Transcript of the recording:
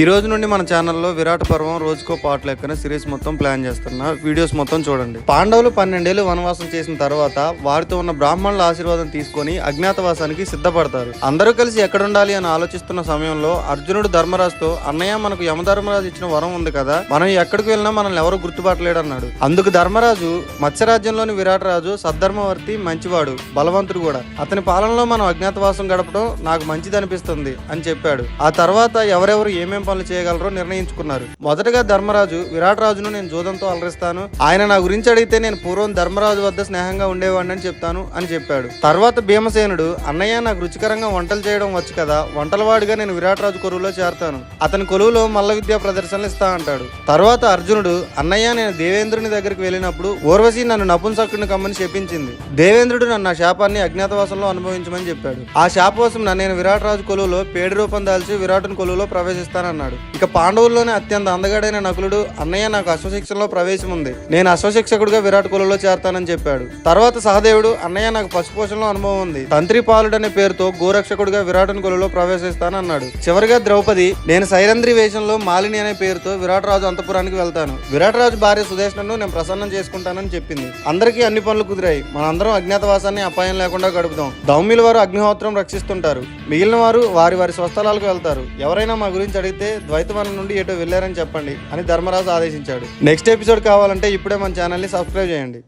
ఈ రోజు నుండి మన ఛానల్లో విరాట పర్వం రోజుకో పాటలు లెక్కన సిరీస్ మొత్తం ప్లాన్ చేస్తున్నా వీడియోస్ మొత్తం చూడండి. పాండవులు పన్నెండేళ్ళు వనవాసం చేసిన తర్వాత వారితో ఉన్న బ్రాహ్మణుల ఆశీర్వాదం తీసుకొని అజ్ఞాతవాసానికి సిద్ధపడతారు. అందరూ కలిసి ఎక్కడుండాలి అని ఆలోచిస్తున్న సమయంలో అర్జునుడు ధర్మరాజుతో అన్నయ్య మనకు యమధర్మరాజు ఇచ్చిన వరం ఉంది కదా మనం ఎక్కడికి వెళ్ళినా మనల్ని ఎవరు గుర్తుపట్టలేడు అన్నాడు అందుకు ధర్మరాజు మత్స్యరాజ్యంలోని విరాటరాజు సద్ధర్మవర్తి మంచివాడు బలవంతుడు కూడా. అతని పాలనలో మనం అజ్ఞాతవాసం గడపడం నాకు మంచిది అనిపిస్తుంది అని చెప్పాడు. ఆ తర్వాత ఎవరెవరు ఏమేం పనులు చేయగలరో నిర్ణయించుకున్నారు. మొదటగా ధర్మరాజు విరాటరాజును నేను జూదంతో అలరిస్తాను. ఆయన నా గురించి అడిగితే నేను పూర్వం ధర్మరాజు వద్ద స్నేహంగా ఉండేవాడిని అని చెప్తాను అని చెప్పాడు. తర్వాత భీమసేనుడు అన్నయ్య నాకు రుచికరంగా వంటలు చేయడం వచ్చు కదా వంటలవాడిగా నేను విరాటరాజు కొలువులో చేరతాను. అతని కొలువులో మల్ల విద్యా ప్రదర్శనలు ఇస్తా అంటాడు. తర్వాత అర్జునుడు అన్నయ్య నేను దేవేంద్రుని దగ్గరికి వెళ్ళినప్పుడు ఊర్వశి నన్ను నపుంసకుడిని కమ్మని చెప్పించింది దేవేంద్రుడు నన్ను ఆ శాపాన్ని అజ్ఞాతవాసంలో అనుభవించమని చెప్పాడు. ఆ శాపవాసం నేను విరాటరాజు కొలువులో పేడు రూపం దాల్చి విరాటుని కొలువులో ప్రవేశిస్తానన్నాడు ఇక పాండవుల్లోనే అత్యంత అందగాడైన నకులుడు అన్నయ్య నాకు అశ్వశిక్షణలో ప్రవేశం ఉంది నేను అశ్వశిక్షకుడిగా విరాట్ కొలువులో చేరతానని చెప్పాడు. తర్వాత సహదేవుడు అన్నయ్య నాకు పశుపోషణలో అనుభవం ఉంది. తంత్రి పాలుడనే పేరుతో గోరక్షకుడిగా విరాటన్ కులలో ప్రవేశిస్తానన్నాడు. చివరిగా ద్రౌపది నేను సైరంద్రి వేషంలో మాలిని అనే పేరుతో విరాట్ రాజు అంతపురానికి వెళ్తాను. విరాట్ రాజు భార్య సుదేష్ణను నేను ప్రసన్నం చేసుకుంటానని చెప్పింది. అందరికీ అన్ని పనులు కుదిరాయి. మనందరం అజ్ఞాతవాసాన్ని అపాయం లేకుండా గడుపుదాం. దౌమిల వారు అగ్నిహోత్రం రక్షిస్తుంటారు. మిగిలిన వారు వారి వారి స్వస్థలాలకు వెళ్తారు. ఎవరైనా మా గురించి అడిగితే ద్వైతవనం నుండి ఎటో వెళ్ళారని చెప్పండి అని ధర్మరాజు ఆదేశించాడు. నెక్స్ట్ ఎపిసోడ్ కావాలంటే ఇప్పుడే మన ఛానల్ని సబ్స్క్రైబ్ చేయండి.